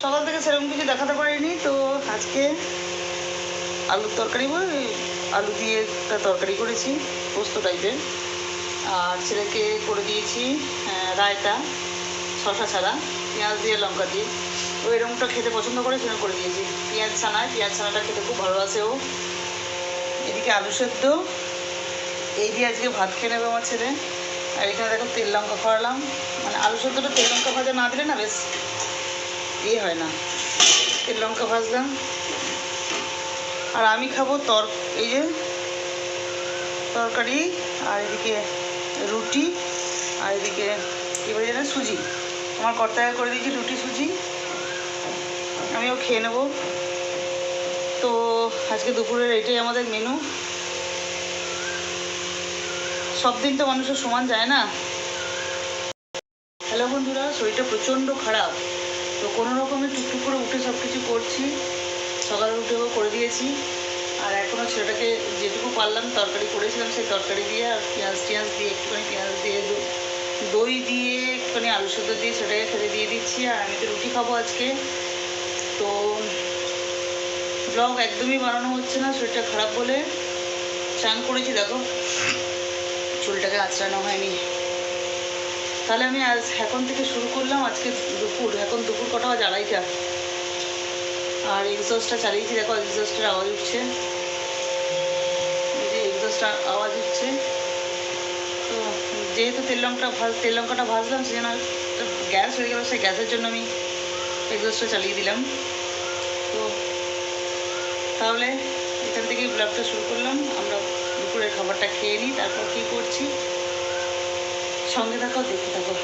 সকাল থেকে সেরকম কিছু দেখাতে পারিনি, তো আজকে আলুর তরকারি আলু দিয়ে একটা তরকারি করেছি, পোস্ত টাইপের আর ছেলেকে করে দিয়েছি রায়তা শশা ছাড়া, পেঁয়াজ দিয়ে লঙ্কা দিয়ে। ও এরকমটা খেতে পছন্দ করে, সেরকম করে দিয়েছি। পেঁয়াজ ছানায়, পেঁয়াজ ছানাটা খেতে খুব ভালোবাসে ও। এদিকে আলু সেদ্ধ। এই দিয়ে আজকে ভাত খেয়ে নেবে আমার ছেলে। আর এখানে দেখো তেল লঙ্কা খড়ালাম মানে আলু সেদ্ধটা তেল লঙ্কা ভাজা না দিলে না বেশ ইয়ে হয় না। তেল লঙ্কা ভাজলাম। আর আমি খাব তর, এই যে তরকারি, আর এদিকে রুটি, আর এদিকে বলে যেন সুজি। আমার কর্তায় করে দিয়েছি রুটি, সুজি। আমিও খেয়ে নেব। তো আজকে দুপুরের এটাই আমাদের মেনু সব দিন তো মানুষের সমান যায় না। হ্যালো বন্ধুরা, শরীরটা প্রচণ্ড খারাপ। তো কোনো রকমে টুকটুক করে উঠে সব কিছু করছি। সকালে উঠেও করে দিয়েছি। আর এখনও ছেলেটাকে যেটুকু পারলাম তরকারি করেছিলাম সেই তরকারি দিয়ে আর পেঁয়াজ টিয়াজ দিয়ে একটুখানি পেঁয়াজ দিয়ে দই দিয়ে একটুখানি আলু সেদ্ধ দিয়ে সেটাকে খেতে দিয়ে দিচ্ছি। আর আমি তো রুটি খাব আজকে। তো ব্লগ একদমই বানানো হচ্ছে না, শরীরটা খারাপ বলে। চান করেছি, দেখো। চুলটাকে আঁচড়ানো হয়নি। তাহলে আমি আজ এখন থেকে শুরু করলাম, আজকে দুপুর, এখন দুপুর কটা বাজে? আড়াইটা। আর এক্সস্টটা চালিয়েছি, দেখো এক্সস্টের আওয়াজ উঠছে। যে এক্সস্টটা আওয়াজ উঠছে। তো যেহেতু তেল লঙ্কাটা ভাজ, তেল লঙ্কাটা ভাজলাম সেজন্য গ্যাস হয়ে গেল, সেই গ্যাসের জন্য আমি এক্সস্টটা চালিয়ে দিলাম। তো তাহলে এখান থেকেই ব্লগটা শুরু করলাম। আমরা দুপুরের খাবারটা খেয়ে নিই, তারপর কী করছি? সঙ্গে থাকো দেখতে থাকো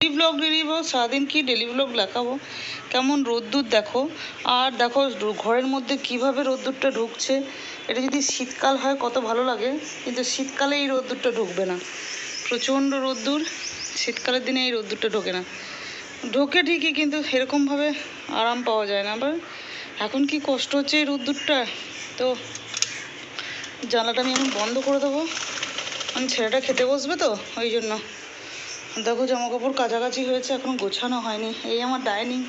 ডেলি ব্লগ ডেলি সারাদিন কি ডেলি ব্লগ দেখাবো? কেমন রোদ্দুর দেখো? আর দেখো ঘরের মধ্যে কীভাবে রোদ্দুরটা ঢুকছে? এটা যদি শীতকাল হয়, কত ভালো লাগে। কিন্তু শীতকালে এই রোদ্দুরটা ঢুকবে না। প্রচণ্ড রোদ্দুর, শীতকালের দিনে এই রোদ্দুরটা ঢোকে না। ঢোকে ঠিকই, কিন্তু এরকমভাবে আরাম পাওয়া যায় না। আবার এখন কি কষ্ট হচ্ছে এই রোদ্দুরটা তো জানলাটা আমি এখন বন্ধ করে দেবো। আমি ছেলেটা খেতে বসবে তো, ওই জন্য। দেখো জামা কাপড় কাছাকাছি হয়েছে, এখন গোছানো হয়নি। এই আমার ডাইনিং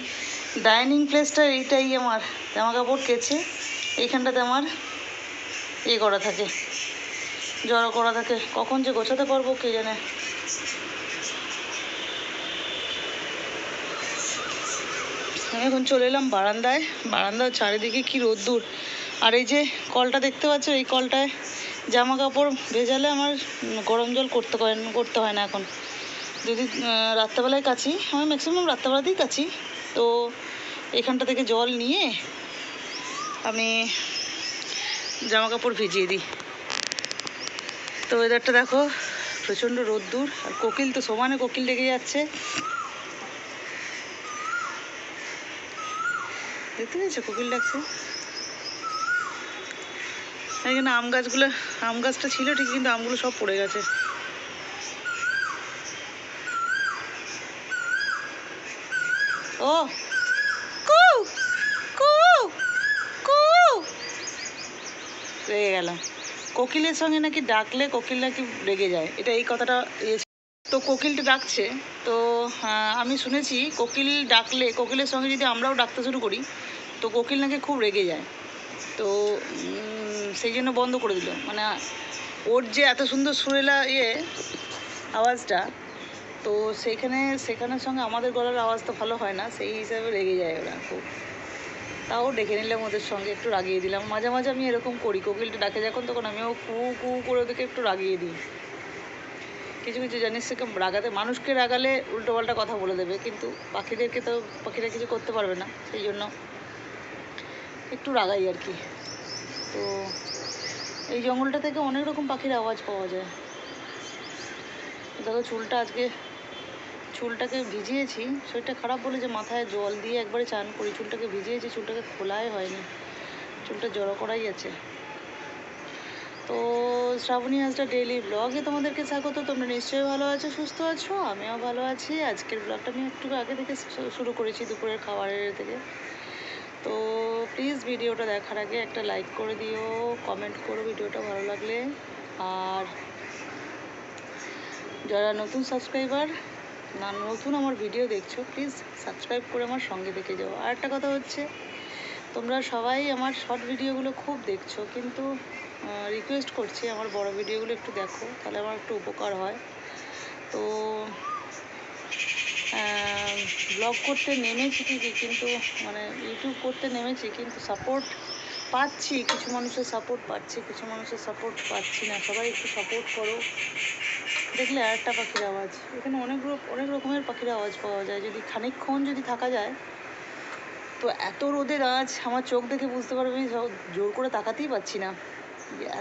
ডাইনিং প্লেসটা এইটাই আমার। জামা কাপড় কেচে এইখানটাতে আমার এ করা থাকে, জড়ো করা থাকে। কখন যে গোছাতে পারব কে জানে। আমি এখন চলে এলাম বারান্দায়। বারান্দার চারিদিকে কি রোদ্দুর। আর এই যে কলটা দেখতে পাচ্ছ, এই কলটায় জামা কাপড় ভেজালে আমার গরম জল করতে হয় করতে হয় না এখন। যদি রাত্রেবেলায় কাছি আমি ম্যাক্সিমাম রাত্রেবেলাতেই কাচি। তো এখানটা থেকে জল নিয়ে আমি জামা কাপড় ভিজিয়ে দিই। তো ওয়েদারটা দেখো, প্রচণ্ড রোদ্দুর, আর কোকিল তো সমানে কোকিল ডেকে যাচ্ছে। দেখতে পেয়েছ? কোকিল ডাকছে? এখানে আম গাছগুলো, আম গাছটা ছিল ঠিক কিন্তু আমগুলো সব পড়ে গেছে। ও, কু কু কু। রেগে গেলাম কোকিলের সঙ্গে নাকি ডাকলে কোকিল নাকি রেগে যায়? এটা এই কথাটা ইয়ে। তো কোকিলটা ডাকছে। তো আমি শুনেছি কোকিল ডাকলে, কোকিলের সঙ্গে যদি আমরাও ডাকতে শুরু করি, তো কোকিল নাকি খুব রেগে যায়। তো সেই জন্য বন্ধ করে দিল। মানে ওর যে এত সুন্দর সুরেলা ইয়ে আওয়াজটা, তো সেইখানে সেখানের সঙ্গে আমাদের গলার আওয়াজ তো ভালো হয় না, সেই হিসাবে রেগে যায় ওরা খুব। তাও ডেকে নিলাম ওদের সঙ্গে, একটু রাগিয়ে দিলাম। মাঝে মাঝে আমি এরকম করি, কোকিলটা ডাকে যখন, তখন আমিও কু কু, করে ওদেরকে একটু রাগিয়ে দিই। কিছু কিছু জিনিস থেকে রাগাতে, মানুষকে রাগালে উল্টোপাল্টা কথা বলে দেবে, কিন্তু পাখিদেরকে তো, পাখিরা কিছু করতে পারবে না, সেই জন্য একটু রাগাই আর কি। তো এই জঙ্গলটা থেকে অনেক রকম পাখির আওয়াজ পাওয়া যায়। দেখো চুলটা আজকে, চুলটাকে ভিজিয়েছি, শরীরটা খারাপ বলে যে মাথায় জল দিয়ে একবারে চান করি, চুলটাকে ভিজিয়েছি, চুলটাকে খোলাই হয়নি, চুলটা জড়ো করাই আছে। তো শ্রাবণী হাজরা ডেইলি ব্লগে তোমাদেরকে স্বাগত, তোমরা নিশ্চয়ই ভালো আছো, সুস্থ আছো? আমিও ভালো আছি। আজকের ব্লগটা আমি একটু আগে থেকে শুরু করেছি দুপুরের খাবারের থেকে। তো প্লিজ ভিডিওটা দেখার আগে একটা লাইক করে দিও কমেন্ট করো ভিডিওটা ভালো লাগলে। আর যারা নতুন সাবস্ক্রাইবার না নতুন আমার ভিডিও দেখছ প্লিজ সাবস্ক্রাইব করে আমার সঙ্গে দেখে যাও। আর একটা কথা হচ্ছে, তোমরা সবাই আমার শর্ট ভিডিওগুলো খুব দেখছ, কিন্তু রিকোয়েস্ট করছি আমার বড় ভিডিওগুলো একটু দেখো, তাহলে আমার একটু উপকার হয়। তো ব্লগ করতে নেমেছি ঠিকই, কিন্তু মানে ইউটিউব করতে নেমেছি, কিন্তু সাপোর্ট পাচ্ছি, কিছু মানুষের সাপোর্ট পাচ্ছি, কিছু মানুষের সাপোর্ট পাচ্ছি না, সবাই একটু সাপোর্ট করো। দেখলে আর একটা পাখির আওয়াজ। এখানে অনেক অনেক রকমের পাখির আওয়াজ পাওয়া যায়, যদি খানিকক্ষণ যদি থাকা যায়, তো এত রোদের আজ আমার চোখ দেখে বুঝতে পারবে সব জোর করে তাকাতেই পাচ্ছি না।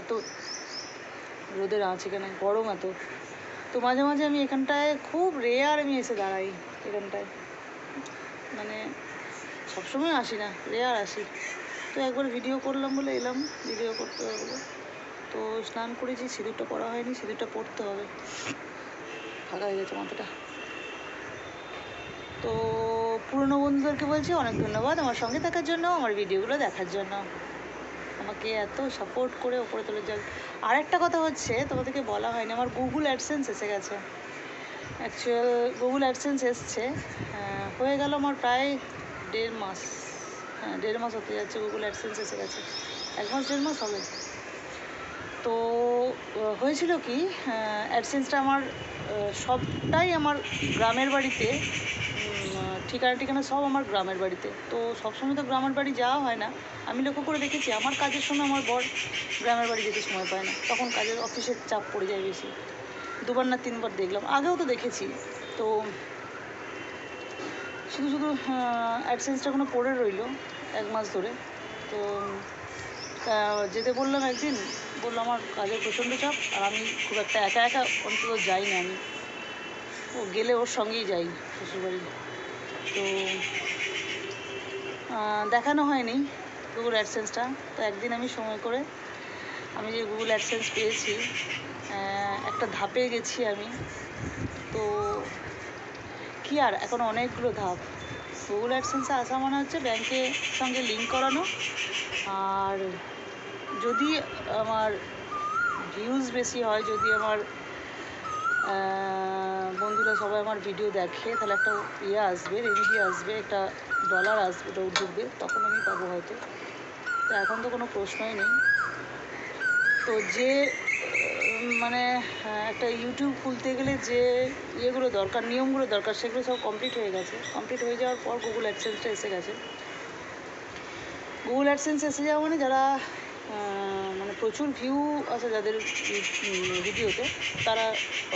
এত রোদের আজ এখানে, গরম এত। তো মাঝে মাঝে আমি এখানটায় খুব রেয়ার আমি এসে দাঁড়াই, এখানটায়। মানে সবসময় আসি না রেয়ার আসি। তো একবার ভিডিও করলাম বলে এলাম ভিডিও করতে হবে তো স্নান করেছি, সিঁদুরটা পরা হয়নি, সিঁদুরটা পরতে হবে। ফাঁকা হয়ে গেছে মাথাটা। তো পুরনো বন্ধুদেরকে বলছি, অনেক ধন্যবাদ আমার সঙ্গে থাকার জন্য, আমার ভিডিওগুলো দেখার জন্য। আমাকে এত সাপোর্ট করে ওপরে তোলে যাক আর একটা কথা হচ্ছে, তোমাদেরকে বলা হয়নি, আমার গুগল অ্যাডসেন্স এসে গেছে। অ্যাকচুয়াল গুগল অ্যাডসেন্স এসছে। হয়ে গেল আমার প্রায় দেড় মাস। হ্যাঁ দেড় মাস হতে যাচ্ছে গুগল অ্যাডসেন্স এসে গেছে। এক মাস, দেড় মাস হবে। তো হয়েছিল কি অ্যাডসেন্সটা আমার সবটাই আমার গ্রামের বাড়িতে ঠিকানা ঠিকানা সব আমার গ্রামের বাড়িতে। তো সবসময় তো গ্রামের বাড়ি যাওয়া হয় না। আমি লক্ষ্য করে দেখেছি, আমার কাজের সময় আমার বর গ্রামের বাড়ি যেতে সময় পায় না। তখন কাজের অফিসের চাপ পড়ে যায় বেশি। দুবার না তিনবার দেখলাম। আগেও তো দেখেছি। তো শুধু শুধু অ্যাডসেন্সটা কোনো পড়ে রইল এক মাস ধরে। তো যেতে বললাম একদিন, বলল আমার কাজের প্রচণ্ড চাপ, আর আমি খুব একটা একা একা অন্তত যাই না আমি। ও গেলে ওর সঙ্গেই যাই শ্বশুরবাড়ি। তো দেখানো হয়নি গুগল অ্যাডসেন্সটা তো একদিন আমি সময় করে আমি যে গুগল অ্যাডসেন্স পেয়েছি একটা ধাপে গেছি আমি। তো, কি আর, এখন অনেকগুলো ধাপ। গুগল অ্যাডসেন্সে আসা মানে হচ্ছে ব্যাংকের সঙ্গে লিঙ্ক করানো। আর যদি আমার ভিউজ বেশি হয়, যদি আমার বন্ধুরা, সবাই আমার ভিডিও দেখে, তাহলে একটা ইয়ে আসবে রেমিডি আসবে, একটা ডলার আসবে ওটা ঢুকবে তখন আমি পাবো হয়তো। তো এখন তো কোনো প্রশ্নই নেই। তো যে মানে একটা ইউটিউব খুলতে গেলে যে ইয়েগুলো দরকার, নিয়মগুলো দরকার, সেগুলো সব কমপ্লিট হয়ে গেছে। কমপ্লিট হয়ে যাওয়ার পর গুগল অ্যাডসেন্সটা এসে গেছে। গুগল অ্যাডসেন্স এসে যাওয়া মানে যারা মানে প্রচুর ভিউ আছে যাদের ভিডিওতে, তারা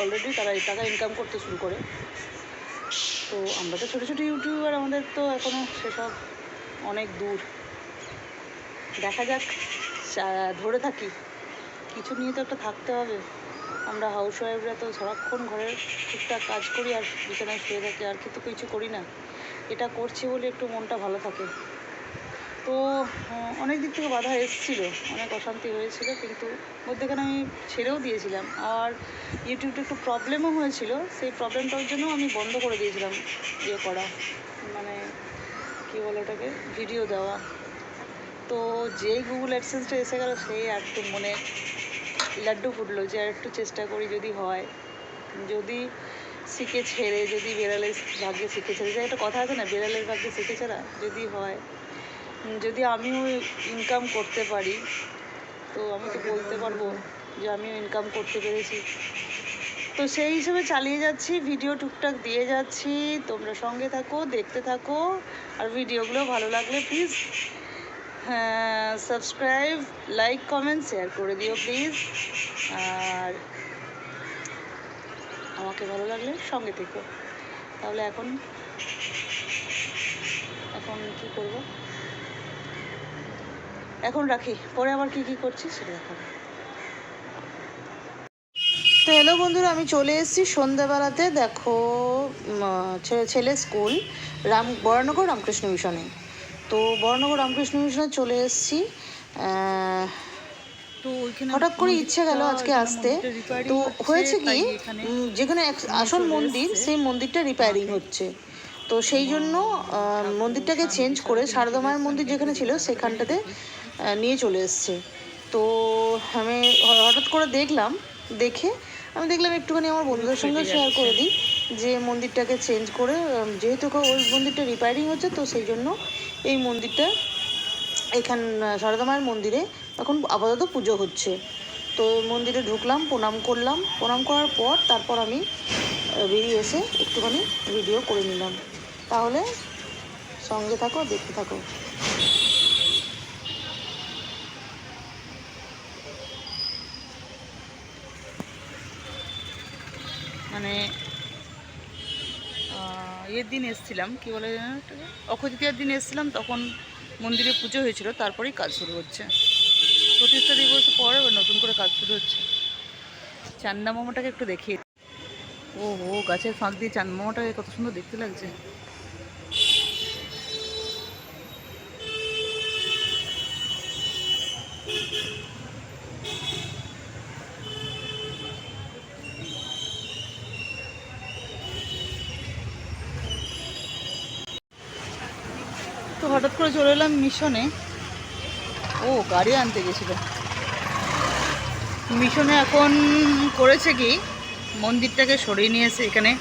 অলরেডি তারা এই টাকা ইনকাম করতে শুরু করে। তো আমরা তো ছোটো ছোটো ইউটিউবার আমাদের তো এখনও সেসব অনেক দূর। দেখা যাক ধরে থাকি। কিছু নিয়ে তো একটা থাকতে হবে। আমরা হাউস ওয়াইফরা তো সারাক্ষণ ঘরের টুকটাক কাজ করি আর বিছানায় শুয়ে থাকি, আর কিন্তু কিছু করি না। এটা করছি বলে একটু মনটা ভালো থাকে। তো অনেক দিক থেকে বাধা এসেছিল, অনেক অশান্তি হয়েছিল, কিন্তু মধ্যেখানে আমি ছেড়েও দিয়েছিলাম। আর ইউটিউবটা একটু প্রবলেমও হয়েছিল, সেই প্রবলেমটার জন্য আমি বন্ধ করে দিয়েছিলাম ইয়ে করা মানে কী বলে ওটাকে ভিডিও দেওয়া। তো যেই গুগল অ্যাডসেন্সটা এসে গেল সেই একটু মনে লাড্ডু ফুটলো যে আর একটু চেষ্টা করি যদি হয়। যদি শিখে ছেড়ে, যদি বেড়ালের ভাগ্যে শিখে ছেড়ে যে একটা কথা আছে না, বেড়ালের ভাগ্যে শিখে ছেড়া যদি হয় যদি আমিও ইনকাম করতে পারি, তো আমি তো বলতে পারব যে আমিও ইনকাম করতে পেরেছি। তো সেই হিসেবে চালিয়ে যাচ্ছি ভিডিও টুকটাক দিয়ে যাচ্ছি। তোমরা সঙ্গে থাকো, দেখতে থাকো, আর ভিডিওগুলো ভালো লাগলে please subscribe like comment share করে দিও প্লিজ আর আমাকে ভালো লাগলে সঙ্গে থেকো। তাহলে এখন এখন কি করব? এখন রাখি। পরে আবার কি কি করছি সেটা দেখাবো। তো হ্যালো বন্ধুরা আমি চলে এসেছি সন্ধ্যাবেলাতে। দেখো ছেলে স্কুল রাম বরানগর রামকৃষ্ণ মিশনে। তো বরানগর রামকৃষ্ণ মিশনে চলে এসেছি। হঠাৎ করে ইচ্ছে গেল আজকে আসতে। তো হয়েছে কি যেখানে আসল মন্দির সেই মন্দিরটা রিপেয়ারিং হচ্ছে। তো সেই জন্য মন্দিরটাকে চেঞ্জ করে সারদা মায়ের মন্দির যেখানে ছিল সেখানটাতে নিয়ে চলে এসছে। তো আমি হঠাৎ করে দেখলাম দেখে আমি দেখলাম একটুখানি আমার বন্ধুদের সঙ্গে শেয়ার করে দিই যে মন্দিরটাকে চেঞ্জ করে যেহেতু ওই মন্দিরটা রিপেয়ারিং হচ্ছে তো সেই জন্য এই মন্দিরটা এখান সারদা মায়ের মন্দিরে এখন আপাতত পুজো হচ্ছে। তো মন্দিরে ঢুকলাম প্রণাম করলাম। প্রণাম করার পর তারপর আমি বেরিয়ে এসে একটুখানি ভিডিও করে নিলাম। তাহলে সঙ্গে থাকো দেখতে থাকো। মানে ইয়ের দিন এসেছিলাম, কি বলে যেন ওটাকে? অক্ষয় তৃতীয়ার দিন এসেছিলাম, তখন মন্দিরে পুজো হয়েছিল, তারপরেই কাজ শুরু হচ্ছে। প্রতিষ্ঠা দিবস পরে নতুন করে কাজ শুরু হচ্ছে। চান্দামামাটাকে মোমোটাকে একটু দেখিয়ে ও হো গাছের ফাঁক দিয়ে চান্দা মোমোটাকে কত সুন্দর দেখতে লাগছে। হঠাৎ করে চলে এলাম মিশনে। ও, গাড়ি আনতে গেছিল। মিশনে এখন করেছে কি? মন্দিরটাকে সরিয়ে নিয়েছে এখানে।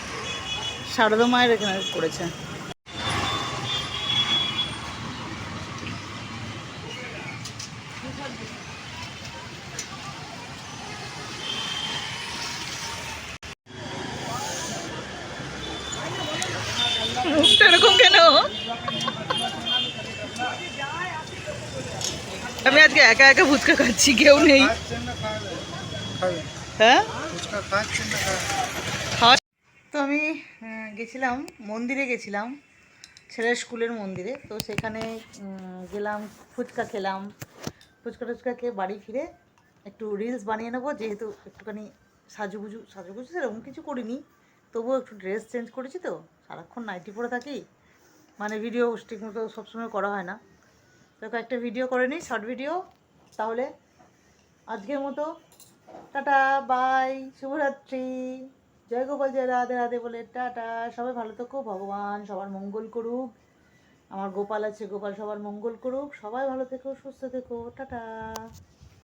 শারদা মায়ের এখানে করেছে মুখটা এরকম কেন আমি আজকে একা ফুচকা খাচ্ছি, কেউ নেই। হ্যাঁ? তো আমি গেছিলাম, মন্দিরে গেছিলাম, ছেলের স্কুলের মন্দিরে। তো সেখানে গেলাম, ফুচকা খেলাম। ফুচকা টুচকা খেয়ে বাড়ি ফিরে একটু রিলস বানিয়ে নেব, যেহেতু একটুখানি সাজুগুজু সাজুগুজু সেরকম কিছু করিনি। তবুও একটু ড্রেস চেঞ্জ করেছি তো, সারাক্ষণ নাইটি পরে থাকি। মানে ভিডিও ঠিক মতো সবসময় করা হয় না। তো একটা ভিডিও করে নিই শর্ট ভিডিও তাহলে আজকের মতো। টাটা, বাই, শুভরাত্রি। জয় গোপাল, জয় রাধে রাধে বলে টাটা। সবাই ভালো থাকো, ভগবান সবার মঙ্গল করুক। আমার গোপাল আছে, গোপাল সবার মঙ্গল করুক। সবাই ভালো থেকো, সুস্থ থেকো। টাটা।